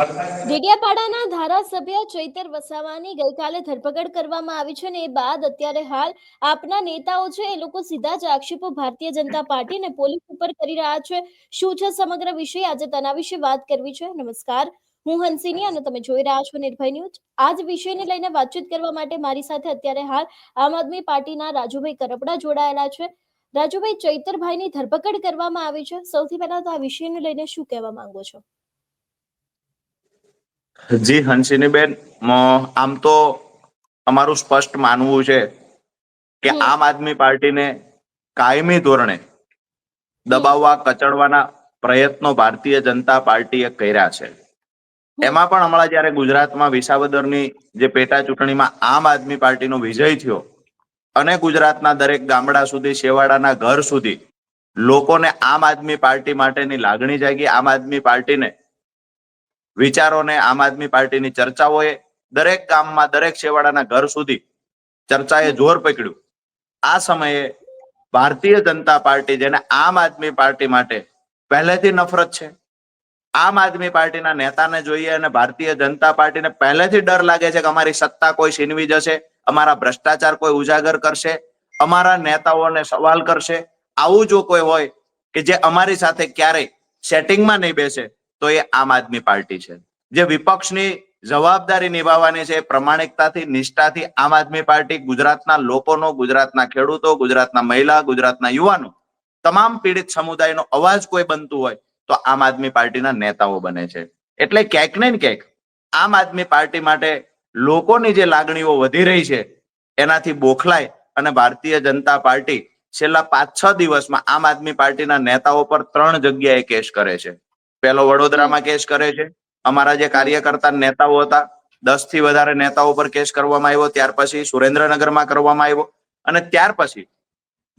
ડેડિયાપાડાના ધારાસભ્ય ચૈતર વસાવાની ગઈકાલે ધરપકડ કરવામાં આવી છે અને એ બાદ અત્યારે હાલ આપના નેતાઓ છે એ લોકો સીધા જ આક્ષેપો ભારતીય જનતા પાર્ટી અને પોલીસ ઉપર કરી રહ્યા છે. શું છે સમગ્ર વિષય? આજે તેના વિશે વાત કરવી છે. નમસ્કાર. હું હંસિની અને તમે જોઈ રહ્યા છો નિર્ભય ન્યૂઝ. આ વિષયને લઈને વાતચીત કરવા માટે મારી સાથે અત્યારે હાલ આમ આદમી પાર્ટીના રાજુભાઈ કરપડા જોડાયેલા છે. રાજુભાઈ, ચૈતરભાઈની ધરપકડ કરવામાં આવી છે. સૌથી પહેલા તો આ વિષયને લઈને શું કહેવા માંગો છો? જી હંસિની બેન આમ તો અમારું સ્પષ્ટ માનવું છે કે આમ આદમી પાર્ટીને કાયમી ધોરણે દબાવવા કચડવાના પ્રયત્નો ભારતીય જનતા પાર્ટીએ કર્યા છે. એમાં પણ હમણાં જયારે ગુજરાતમાં વિસાવદરની જે પેટા ચૂંટણીમાં આમ આદમી પાર્ટીનો વિજય થયો અને ગુજરાતના દરેક ગામડા સુધી શેવાડાના ઘર સુધી લોકોને આમ આદમી પાર્ટી માટેની લાગણી જાગી આમ આદમી પાર્ટીને વિચારોને આમ આદમી પાર્ટીની ચર્ચાઓએ દરેક ગામમાં, દરેક છેવાડાના ઘર સુધી ચર્ચાએ જોર પકડ્યું. આ સમયે ભારતીય જનતા પાર્ટી જેને આમ આદમી પાર્ટી માટે પહેલેથી નફરત છે. આમ આદમી પાર્ટીના નેતાને જોઈએ અને ભારતીય જનતા પાર્ટીને પહેલેથી ડર લાગે છે કે અમારી સત્તા કોઈ છીનવી જશે, અમારા ભ્રષ્ટાચાર કોઈ ઉજાગર કરશે, અમારા નેતાઓને સવાલ કરશે. આવું જો કોઈ હોય કે જે અમારી સાથે ક્યારેય સેટિંગમાં નહીં બેસે તો એ આમ આદમી પાર્ટી છે. જે વિપક્ષની જવાબદારી નિભાવવાની છે પ્રમાણિકતાથી, નિષ્ઠાથી આમ આદમી પાર્ટી ગુજરાતના લોકોનો, ગુજરાતના ખેડૂતો, ગુજરાતના મહિલા, ગુજરાતના યુવાનો, તમામ પીડિત સમુદાયનો અવાજ કોઈ બનતું હોય તો આમ આદમી પાર્ટીના નેતાઓ બને છે. એટલે ક્યાંક ને ક્યાંક આમ આદમી પાર્ટી માટે લોકોની જે લાગણીઓ વધી રહી છે, એનાથી બોખલાય અને ભારતીય જનતા પાર્ટી છેલ્લા પાંચ છ દિવસમાં આમ આદમી પાર્ટીના નેતાઓ પર ત્રણ જગ્યાએ કેસ કરે છે. પહેલો વડોદરામાં કેસ કરે છે. અમારા જે કાર્યકર્તા નેતાઓ હતા દસથી વધારે નેતાઓ પર કેસ કરવામાં આવ્યો, ત્યાર પછી સુરેન્દ્રનગરમાં કરવામાં આવ્યો અને ત્યાર પછી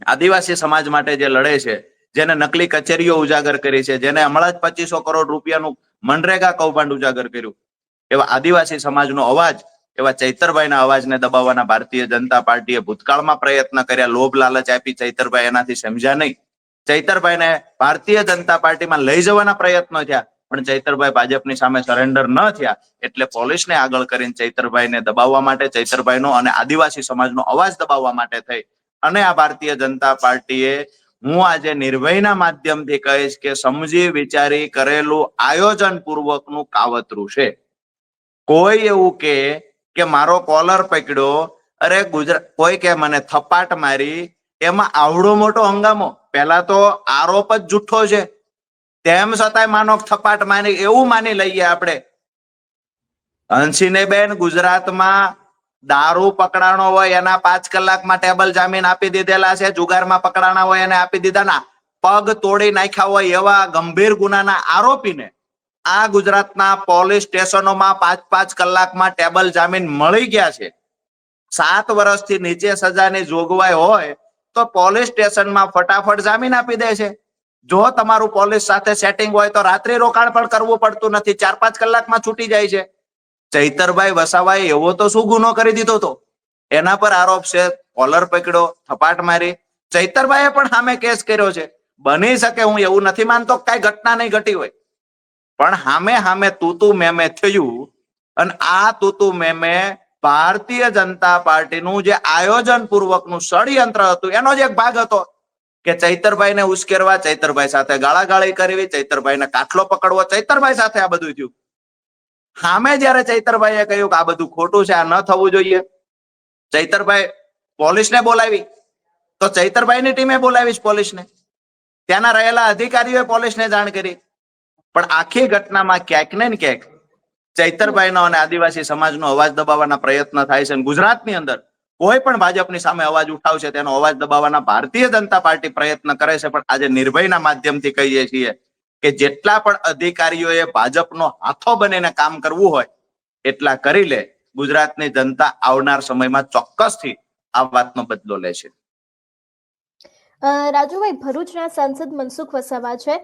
આદિવાસી સમાજ માટે જે લડે છે, જેને નકલી કચેરીઓ ઉજાગર કરી છે, જેને હમણાં જ પચીસો કરોડ રૂપિયાનું મનરેગા કૌભાંડ ઉજાગર કર્યું. એવા આદિવાસી સમાજનો અવાજ, એવા ચૈતરભાઈના અવાજને દબાવવાના ભારતીય જનતા પાર્ટીએ ભૂતકાળમાં પ્રયત્ન કર્યા, લોભ લાલચ આપી ચૈતરભાઈ એનાથી સમજ્યા નહીં. ચૈતરભાઈને ભારતીય જનતા પાર્ટીમાં લઈ જવાના પ્રયત્નો થયા, પણ ચૈતરભાઈ ભાજપની સામે સરેન્ડર ન થયા, એટલે પોલીસને આગળ કરીને ચૈતરભાઈને દબાવવા માટે, ચૈતરભાઈનો અને આદિવાસી સમાજનો અવાજ દબાવવા માટે થઈ. અને આ ભારતીય જનતા પાર્ટીએ હું આજે નિર્ભયના માધ્યમથી કહીશ કે સમજી વિચારી કરેલું આયોજન પૂર્વકનું કાવતરું છે. કોઈ એવું કે કે મારો કોલર પકડ્યો, અરે ગુજરાત કોઈ કે મને થપાટ મારી, એમાં આવડો મોટો હંગામો. પહેલા તો આરોપ જ જુઠ્ઠો છે. તેમ છતાંય માનો થપાટ માની, એવું માની લઈએ આપણે. હંસીને બેન ગુજરાતમાં દારૂ પકડાણો હોય, એના પાંચ કલાકમાં ટેબલ જામીન આપી દીધેલા છે, જુગારમાં પકડાણા હોય એને આપી દીધા. ના, પગ તોડી નાખ્યા હોય એવા ગંભીર ગુનાના આરોપીને આ ગુજરાતના પોલીસ સ્ટેશનોમાં પાંચ પાંચ કલાકમાં ટેબલ જામીન મળી ગયા છે. સાત વર્ષથી નીચે સજાની જોગવાઈ હોય તો પોલીસ સ્ટેશનમાં ફટાફટ જામીન આપી દે છે. જો તમારું પોલીસ સાથે સેટિંગ હોય તો રાત્રિ રોકાણ પણ કરવું પડતું નથી. ચાર પાંચ કલાકમાં છૂટી જાય છે. ચૈતરભાઈ વસાવાએ એવો તો શું ગુનો કરી દીધો તો એના પર આરોપ છે, કોલર પકડ્યો થપાટ મારી. ચૈતરભાઈએ પણ સામે કેસ કર્યો છે. બની શકે હું એવું નથી માનતો કઈ ઘટના નહીં ઘટી હોય. પણ સામે સામે તૂતુ મેમે થયું અને આ તૂતુ મેમે ભારતીય જનતા પાર્ટીનું જે આયોજન પૂર્વકનું ષડયંત્ર હતું, એનો જ એક ભાગ હતો કે ચૈતરભાઈને ઉશ્કેરવા, ચૈતરભાઈ સાથે ગાળાગાળી કરવી, ચૈતરભાઈને કાટલો પકડવો, ચૈતરભાઈ સાથે આ બધું થયું. સામે જયારે ચૈતરભાઈએ કહ્યું કે આ બધું ખોટું છે, આ ન થવું જોઈએ, ચૈતરભાઈ પોલીસને બોલાવી. તો ચૈતરભાઈની ટીમે બોલાવી છે પોલીસને. ત્યાંના રહેલા અધિકારીઓએ પોલીસને જાણ કરી. પણ આખી ઘટનામાં ક્યાંક ને ક્યાંક ચૈતરભાઈનો અને આદિવાસી સમાજનો અવાજ દબાવવાના પ્રયત્ન થાય છે અને ગુજરાતની અંદર કોઈ પણ ભાજપની સામે અવાજ ઉઠાવશે તેનો અવાજ દબાવવાના ભારતીય જનતા પાર્ટી પ્રયત્ન કરે છે. પણ આજે નિર્ભયના માધ્યમથી કહીએ છીએ કે જેટલા પણ અધિકારીઓએ ભાજપનો હાથો બનીને કામ કરવું હોય એટલા કરી લે. ગુજરાતની જનતા આવનાર સમયમાં ચોક્કસથી આ વાતનો બદલો લેશે. અ, રાજુભાઈ, ભરૂચના સાંસદ મનસુખ વસાવા છે.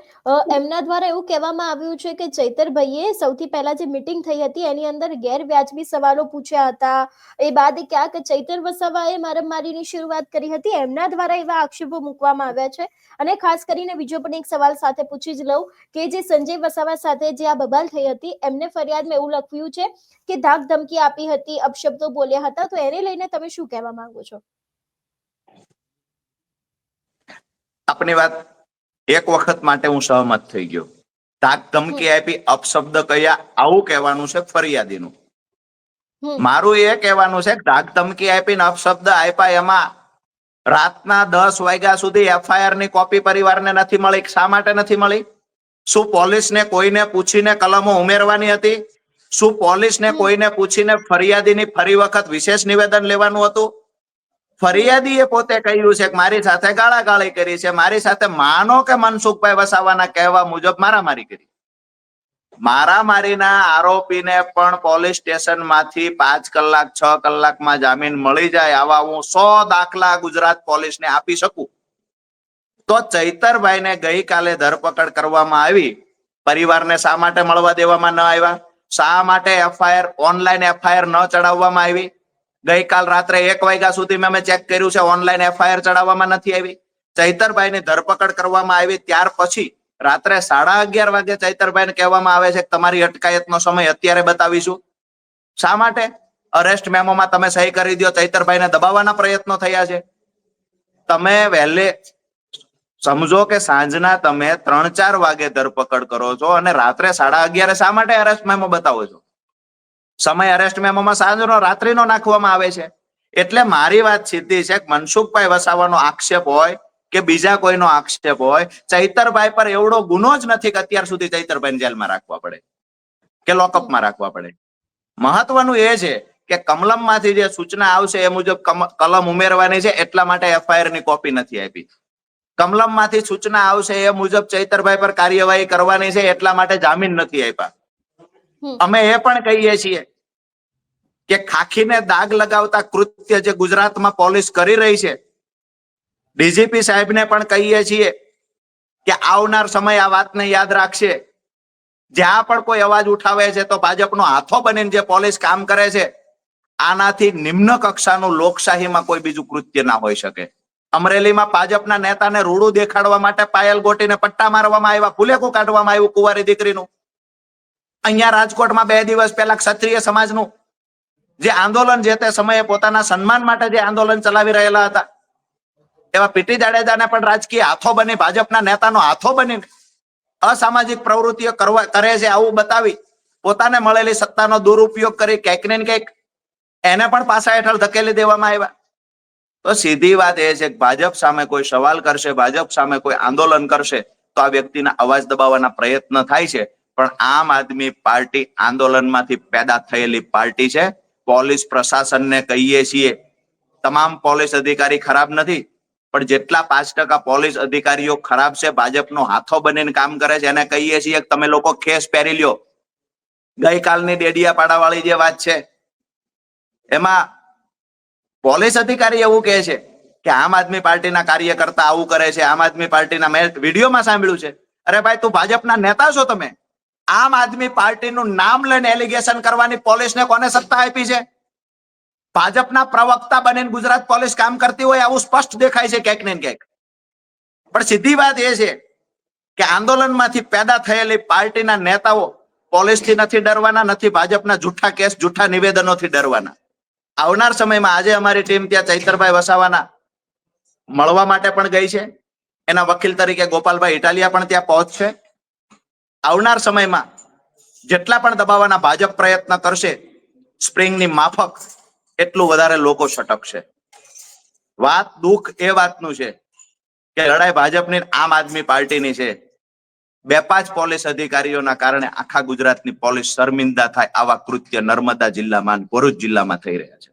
એમના દ્વારા એવું કહેવામાં આવ્યું છે કે ચૈતરભાઈએ સૌથી પહેલા જે મિટિંગ થઈ હતી, એની અંદર ગેરવ્યાજબી સવાલો પૂછ્યા હતા. એ બાદ ક્યાંક ચૈતર વસાવાએ મારામારીની શરૂઆત કરી હતી. એમના દ્વારા એવા આક્ષેપો મૂકવામાં આવ્યા છે. અને ખાસ કરીને બીજો પણ એક સવાલ સાથે પૂછી જ લઉં કે જે સંજય વસાવા સાથે જે આ બબાલ થઈ હતી, એમને ફરિયાદમાં એવું લખ્યું છે કે ધાક ધમકી આપી હતી, અપશબ્દો બોલ્યા હતા. તો એને લઈને તમે શું કહેવા માંગો છો? આપની વાત એક વખત માટે હું સહમત થઈ ગયો. તાક ધમકી આપી અપશબ્દ કયા આવું કહેવાનું છે ફરિયાદીનું. મારું એ કહેવાનું છે ધાક ધમકી આપીને અપશબ્દ આપ્યા એમાં રાતના દસ વાગ્યા સુધી એફઆઈઆરની કોપી પરિવારને નથી મળી. શા માટે નથી મળી? શું પોલીસને કોઈને પૂછીને કલમો ઉમેરવાની હતી? શું પોલીસને. કોઈને પૂછીને ફરિયાદીની ફરી વખત વિશેષ નિવેદન લેવાનું હતું? ફરિયાદીએ પોતે કહ્યું છે કે મારી સાથે ગાળાગાળી કરી છે, મારી સાથે માનો કે મનસુખભાઈ વસાવાના કહેવા મુજબ મારામારી કરી. મારામારીના આરોપીને પણ પોલીસ સ્ટેશનમાંથી પાંચ કલાક, છ કલાકમાં જામીન મળી જાય આવા હું સો દાખલા ગુજરાત પોલીસને આપી શકું. તો ચૈતરભાઈને ગઈકાલે ધરપકડ કરવામાં આવી. પરિવારને શા માટે મળવા દેવામાં ન આવ્યા? શા માટે એફઆઈઆર, ઓનલાઈન એફઆઈઆર ન ચડાવવામાં આવી? ગઈકાલ રાત્રે એક વાગ્યા સુધી મેં ચેક કર્યું છે ઓનલાઈન એફઆઈઆર ચડાવવામાં નથી આવી. ચૈતરભાઈની ધરપકડ કરવામાં આવી, ત્યાર પછી રાત્રે સાડા અગિયાર વાગે ચૈતરભાઈને કહેવામાં આવે છે કે તમારી અટકાયતનો સમય અત્યારે બતાવીશું. શા માટે? અરેસ્ટ મેમોમાં તમે સહી કરી દો ચૈતરભાઈને દબાવવાના પ્રયત્નો થયા છે. તમે વહેલે સમજો કે સાંજના તમે ત્રણ ચાર વાગે ધરપકડ કરો છો અને રાત્રે સાડા અગિયારે શા માટે અરેસ્ટ મેમો બતાવો છો? સમય અરેસ્ટ મેમોમાં સાંજનો, રાત્રિનો નાખવામાં આવે છે. એટલે મારી વાત સીધી છે મનસુખભાઈ વસાવાનો આક્ષેપ હોય કે બીજા કોઈનો આક્ષેપ હોય, ચૈતરભાઈ પર એવડો ગુનો જ નથી કે અત્યાર સુધી ચૈતરભાઈ જેલમાં રાખવા પડે કે લોકઅપમાં રાખવા પડે. મહત્વનું એ છે કે કમલમમાંથી જે સૂચના આવશે એ મુજબ કલમ ઉમેરવાની છે, એટલા માટે એફઆઈઆરની કોપી નથી આપી. કમલમમાંથી સૂચના આવશે એ મુજબ ચૈતરભાઈ પર કાર્યવાહી કરવાની છે, એટલા માટે જામીન નથી આપ્યા. અમે એ પણ કહીએ છીએ કે ખાખીને દાગ લગાવતા કૃત્ય જે ગુજરાતમાં પોલીસ કરી રહી છે, ડીજીપી સાહેબને પણ કહીએ છીએ કે આવનાર સમય આ વાતને યાદ રાખશે. જ્યાં પણ કોઈ અવાજ ઉઠાવે છે તો ભાજપનો હાથો બનીને જે પોલીસ કામ કરે છે, આનાથી નિમ્ન કક્ષાનું લોકશાહીમાં કોઈ બીજું કૃત્ય ના હોઈ શકે. અમરેલીમાં ભાજપના નેતાને રૂડું દેખાડવા માટે પાયલ ગોટીને પટ્ટા મારવામાં આવ્યા, ફુલેકું કાઢવામાં આવ્યું કુંવારી દીકરીનું. અહીંયા રાજકોટમાં બે દિવસ પહેલા ક્ષત્રિય સમાજનું જે આંદોલન જે તે સમયે પોતાના સન્માન માટે જે આંદોલન ચલાવી રહેલા હતા, એવા પીટી જાડેજાને પણ રાજકીય હાથો બની, ભાજપના નેતાનો હાથો બની અસામાજિક પ્રવૃત્તિઓ કરવા કરે છે, આવું બતાવી પોતાને મળેલી સત્તાનો દુરુપયોગ કરી ક્યાંક ને ક્યાંક એને પણ પાસા હેઠળ ધકેલી દેવામાં આવ્યા. તો સીધી વાત એ છે કે ભાજપ સામે કોઈ સવાલ કરશે, ભાજપ સામે કોઈ આંદોલન કરશે, તો આ વ્યક્તિના અવાજ દબાવવાના પ્રયત્ન થાય છે. પણ આમ આદમી પાર્ટી આંદોલનમાંથી પેદા થયેલી પાર્ટી છે. પોલીસ પ્રશાસનને કહીએ છીએ, તમામ પોલીસ અધિકારી ખરાબ નથી, પણ જેટલા પાંચ ટકા પોલીસ અધિકારીઓ ખરાબ છે, ભાજપનો હાથો બનીને કામ કરે છે, એને કહીએ છીએ કે તમે લોકો ખેસ પહેરી લ્યો. ગઈકાલની ડેડિયાપાડા વાળી જે વાત છે, એમાં પોલીસ અધિકારી એવું કહે છે કે આમ આદમી પાર્ટીના કાર્યકર્તા આવું કરે છે, આમ આદમી પાર્ટીના મેં વિડીયોમાં સાંભળ્યું છે. અરે ભાઈ, તું ભાજપના નેતા છો તમે? આમ આદમી પાર્ટીનું નામ લઈને એલિગેશન કરવાની પોલીસને કોને સત્તા આપી છે? ભાજપના પ્રવક્તા બનીને ગુજરાત પોલીસ કામ કરતી હોય આવું સ્પષ્ટ દેખાય છે ક્યાંક ને ક્યાંક. પણ સીધી વાત એ છે કે આંદોલનમાંથી પેદા થયેલી પાર્ટીના નેતાઓ પોલીસથી નથી ડરવાના, નથી ભાજપના જૂઠા કેસ, જૂઠા નિવેદનોથી ડરવાના. આવનાર સમયમાં આજે અમારી ટીમ ત્યાં ચૈતરભાઈ વસાવાના મળવા માટે પણ ગઈ છે. એના વકીલ તરીકે ગોપાલભાઈ ઇટાલિયા પણ ત્યાં પહોંચશે. આવનાર સમયમાં જેટલા પણ દબાવવાના ભાજપ પ્રયત્ન કરશે, સ્પ્રિંગની માફક એટલું વધારે લોકો છટકશે. વાત દુઃખ એ વાતનું છે કે લડાઈ ભાજપની આમ આદમી પાર્ટીની છે. બે પાંચ પોલીસ અધિકારીઓના કારણે આખા ગુજરાતની પોલીસ શર્મિંદા થાય આવા કૃત્ય નર્મદા જિલ્લામાં ભરૂચ જિલ્લામાં થઈ રહ્યા છે.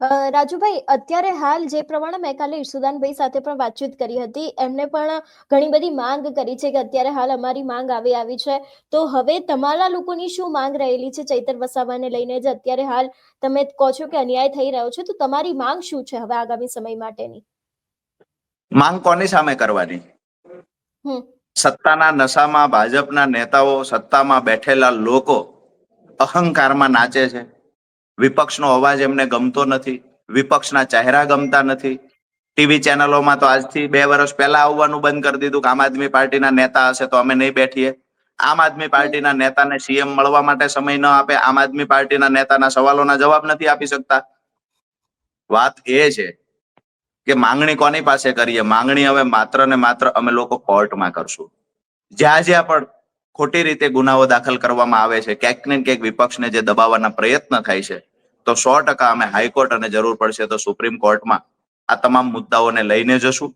રાજુભાઈ અત્યારે હાલ જે પ્રમાણે મેં કાલે ઈશુદાનભાઈ સાથે પણ વાતચીત કરી હતી એમને પણ ઘણી બધી માંગ કરી છે કે અત્યારે હાલ અમારી માંગ આવી આવી છે. તો હવે તમારા લોકોની શું માંગ રહેલી છે ચૈતર વસાવાને લઈને? જે અત્યારે હાલ તમે કહો છો કે અન્યાય થઈ રહ્યો છે તો તમારી માંગ શું છે હવે આગામી સમય માટેની? માંગ કોની સામે કરવાની? હમ. સત્તાના નશામાં ભાજપના નેતાઓ સત્તામાં બેઠેલા લોકો અહંકારમાં નાચે છે. વિપક્ષનો અવાજ એમને ગમતો નથી, વિપક્ષના ચહેરા ગમતા નથી. ટીવી ચેનલોમાં તો આજથી બે વર્ષ પહેલા આવવાનું બંધ કરી દીધું કે આમ આદમી પાર્ટીના નેતા હશે તો અમે નહીં બેઠીએ. આમ આદમી પાર્ટીના નેતાને સીએમ મળવા માટે સમય ન આપે, આમ આદમી પાર્ટીના નેતાના સવાલોના જવાબ નથી આપી શકતા. વાત એ છે કે માંગણી કોની પાસે કરીએ? માંગણી હવે માત્ર ને માત્ર અમે લોકો કોર્ટમાં કરશું. જ્યાં જ્યાં પણ ખોટી રીતે ગુનાઓ દાખલ કરવામાં આવે છે. ક્યાંક ને ક્યાંક વિપક્ષને જે દબાવવાના પ્રયત્ન થાય છે, તો સો ટકા અમે હાઈકોર્ટ અને જરૂર પડશે તો સુપ્રીમ કોર્ટમાં આ તમામ મુદ્દાઓને લઈને જશું.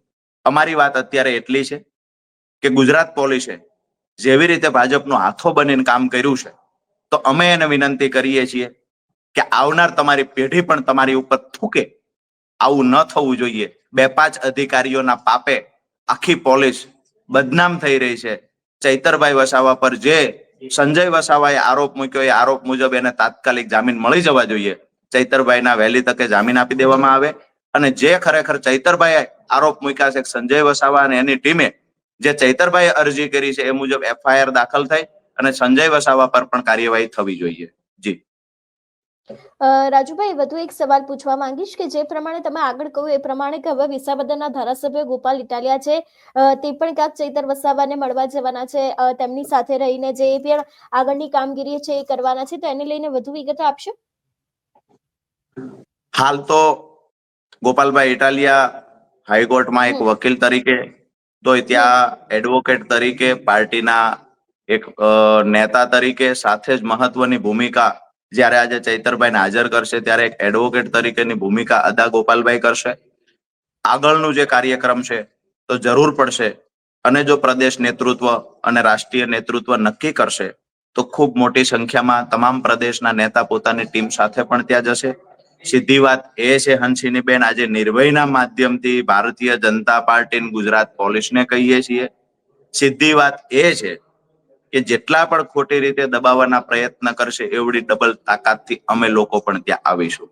અમારી વાત અત્યારે એટલી છે કે ગુજરાત પોલીસે જેવી રીતે ભાજપનો હાથો બનીને કામ કર્યું છે, તો અમે એને વિનંતી કરીએ છીએ કે આવનાર તમારી પેઢી પણ તમારી ઉપર થૂકે. આવું ન થવું જોઈએ. બે પાંચ અધિકારીઓના પાપે આખી પોલીસ બદનામ થઈ રહી છે. ચૈતરભાઈ વસાવા પર જે સંજય વસાવાએ આરોપ મૂક્યો, એ આરોપ મુજબ એને તાત્કાલિક જામીન મળી જવા જોઈએ. ચૈતરભાઈના વહેલી તકે જામીન આપી દેવામાં આવે અને જે ખરેખર ચૈતરભાઈએ આરોપ મૂક્યા છે સંજય વસાવા અને એની ટીમે જે ચૈતરભાઈએ અરજી કરી છે, એ મુજબ એફઆઈઆર દાખલ થઈ અને સંજય વસાવા પર પણ કાર્યવાહી થવી જોઈએ. જી. રાજુભાઈ વધુ એક સવાલ પૂછવા માંગીશ કે જે પ્રમાણે તમે આગળ કહ્યું એ પ્રમાણે કે હવે વિસાવદરના ધારાસભ્ય ગોપાલ ઇટાલિયા છે. તે પણ ક્યાંક ચૈતર વસાવાને મળવા જવાના છે. તેમની સાથે રહીને જે પણ આગળની કામગીરી છે એ કરવાના છે. તો એને લઈને વધુ વિગતો આપશો? હાલ તો ગોપાલભાઈ ઇટાલિયા હાઈકોર્ટમાં એક વકીલ તરીકે તો ત્યાં એડવોકેટ તરીકે પાર્ટીના એક નેતા તરીકે સાથે જ મહત્વની ભૂમિકા જ્યારે આજે ચૈતરભાઈને હાજર કરશે ત્યારે એક એડવોકેટ તરીકેની ભૂમિકા અદા ગોપાલભાઈ કરશે. આગળનું જે કાર્યક્રમ છે તો જરૂર પડશે અને જો પ્રદેશ નેતૃત્વ અને રાષ્ટ્રીય નેતૃત્વ નક્કી કરશે તો ખૂબ મોટી સંખ્યામાં તમામ પ્રદેશના નેતા પોતાની ટીમ સાથે પણ ત્યાં જશે. સીધી વાત એ છે, હંસિનીબેન, આજે નિર્ભયના માધ્યમથી ભારતીય જનતા પાર્ટી ગુજરાત પોલીસને કહીએ છીએ. સીધી વાત એ છે કે જેટલા પણ ખોટી રીતે દબાવવાના પ્રયત્ન કરશે, એવડી ડબલ તાકાતથી અમે લોકો પણ ત્યાં આવીશું.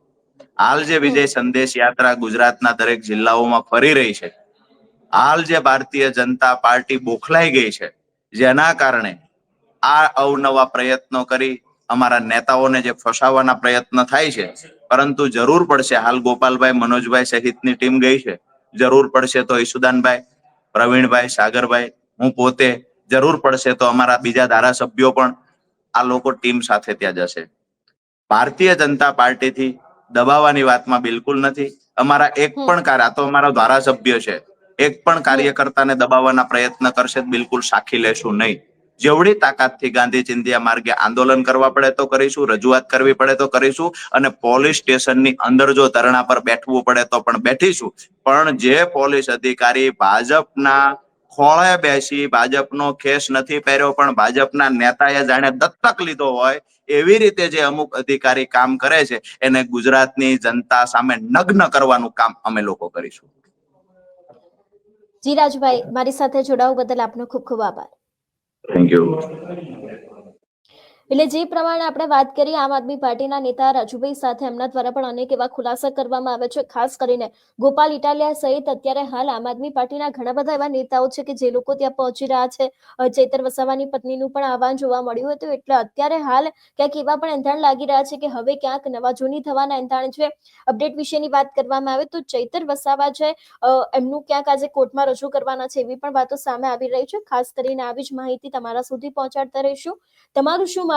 હાલ જે વિજય સંદેશ યાત્રા ગુજરાતના દરેક જિલ્લાઓમાં ફરી રહી છે, હાલ જે ભારતીય જનતા પાર્ટી બોખલાઈ ગઈ છે, જેના કારણે આ અવનવા પ્રયત્નો કરી અમારા નેતાઓને જે ફસાવવાના પ્રયત્ન થાય છે, પરંતુ જરૂર પડશે, હાલ ગોપાલભાઈ મનોજભાઈ સહિતની ટીમ ગઈ છે, જરૂર પડશે તો ઈસુદાનભાઈ, પ્રવીણભાઈ, સાગરભાઈ, હું પોતે જરૂર પડશે તો અમારા બીજા ધારાસભ્યો પણ આ લોકો ટીમ સાથે ત્યાં જશે. ભારતીય જનતા પાર્ટીથી દબાવવાની વાતમાં બિલકુલ નથી. અમારા એક પણ કાર્ય તો અમારો ધારાસભ્ય છે એક પણ કાર્યકર્તાને દબાવવાના પ્રયત્ન કરશે બિલકુલ સાખી લેશું નહીં. જેવડી તાકાતથી ગાંધી ચિંધ્યા માર્ગે આંદોલન કરવા પડે તો કરીશું રજૂઆત કરવી પડે તો કરીશું અને પોલીસ સ્ટેશનની અંદર જો ધરણા પર બેઠવું પડે તો પણ બેઠીશું. પણ જે પોલીસ અધિકારી ભાજપના ખોળે બેસી ભાજપનો ખેસ નથી પહેર્યો પણ ભાજપના નેતાએ જાણે દત્તક લીધો હોય એવી રીતે જે અમુક અધિકારી કામ કરે છે એને ગુજરાતની જનતા સામે નગ્ન કરવાનું કામ અમે લોકો કરીશું. જી રાજભાઈ મારી સાથે જોડાવ બદલ આપનો ખૂબ ખૂબ આભાર. થેન્ક યુ એટલે જે પ્રમાણે આપણે વાત કરી આમ આદમી પાર્ટીના નેતા રાજુભાઈ સાથે, એમના દ્વારા પણ અનેક એવા ખુલાસા કરવામાં આવે છે. ખાસ કરીને ગોપાલ ઇટાલિયા સહિત અત્યારે હાલ આમ આદમી પાર્ટીના ઘણા બધા એવા નેતાઓ છે કે જે લોકો ત્યાં પહોંચી રહ્યા છે. ચેતર વસાવાની પત્નીનું પણ આહવાન જોવા મળ્યું હતું. એટલે અત્યારે હાલ ક્યાંક એવા પણ એંધાણ લાગી રહ્યા છે કે હવે ક્યાંક નવા જૂની થવાના એંધાણ છે. અપડેટ વિશેની વાત કરવામાં આવે તો ચૈતર વસાવા છે એમનું ક્યાંક આજે કોર્ટમાં રજૂ કરવાના છે એવી પણ વાતો સામે આવી રહી છે. ખાસ કરીને આવી જ માહિતી તમારા સુધી પહોંચાડતા રહીશું. તમારું શું